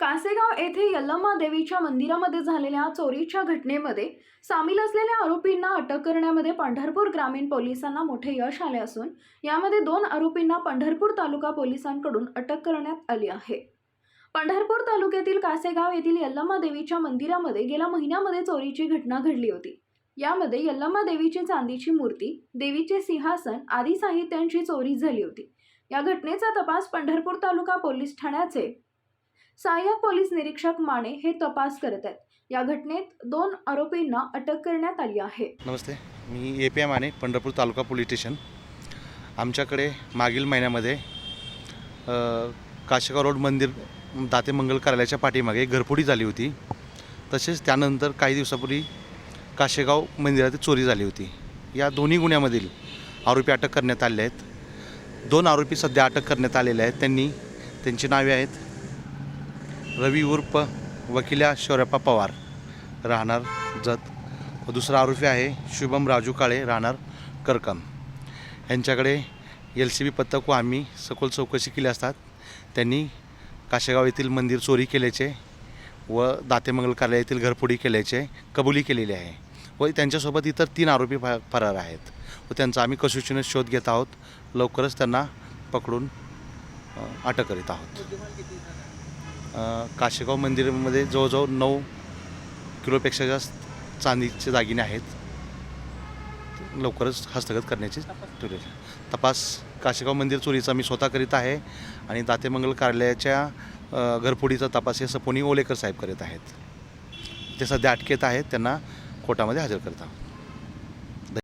कासेगाव येथे यल्लम्मा देवीच्या मंदिरामध्ये झालेल्या चोरीच्या घटनेमध्ये सामील असलेल्या आरोपींना अटक करण्यामध्ये पंढरपूर ग्रामीण पोलिसांना मोठे यश आले असून यामध्ये दोन आरोपींना पंढरपूर तालुका पोलिसांकडून अटक करण्यात आली आहे. पंढरपूर तालुक्यातील कासेगाव येथील यल्लम्मा देवीच्या मंदिरामध्ये गेल्या महिन्यामध्ये चोरीची घटना घडली होती. यामध्ये यल्लम्मा देवीची चांदीची मूर्ती देवीचे सिंहासन आदी साहित्यांची चोरी झाली होती. या घटनेचा तपास पंढरपूर तालुका पोलीस ठाण्याचे सहाय्यक पोलीस निरीक्षक माने हे तपास करत आहेत. या घटनेत दोन आरोपींना अटक करण्यात आली आहे. नमस्ते मी A P M Mane Pandharpur taluka police station. आमच्याकडे मागील महिन्यामध्ये काशिका काशेगाव रोड मंदिर दाते मंगल कार्यालयाच्या पाठीमागे घरफोडी झाली होती. तसेच त्यानंतर काही दिवसापूर्वी काशेगाव मंदिरात चोरी झाली होती. या दोन्ही गुन्ह्यामधील आरोपी अटक करण्यात आले आहेत. दोन आरोपी सध्या अटक करण्यात आलेले आहेत. त्यांनी त्यांची नावे आहेत रवी उर्फ वकिल्या शौर्यप्पा पवार राहणार जत. व दुसरा आरोपी आहे शुभम राजू काळे राहणार करकम. यांच्याकडे एल सी बी पथक व आम्ही सखोल चौकशी केली असतात. त्यांनी काशेगाव येथील मंदिर चोरी केल्याचे व दातेमंगल कार्यालयातील घरफोडी केल्याचे कबुली केलेली आहे व त्यांच्यासोबत इतर तीन आरोपी फरार आहेत. व त्यांचा आम्ही कसोशीने शोध घेत आहोत. लवकरच त्यांना पकडून अटक करीत आहोत. काशेगाव मंदिरामध्ये जवळजवळ नऊ किलोपेक्षा जास्त चांदीचे दागिने आहेत. लवकरच हस्तगत करण्याची ठरवले तपास काशेगाव मंदिर चोरीचा मी स्वतः करीत आहे आणि दातेमंगल कार्यालयाच्या घरफोडीचा तपास हे सपोनी ओलेकर साहेब करीत आहेत. ते सध्या अटकेत आहेत त्यांना कोर्टामध्ये हजर करत आहोत.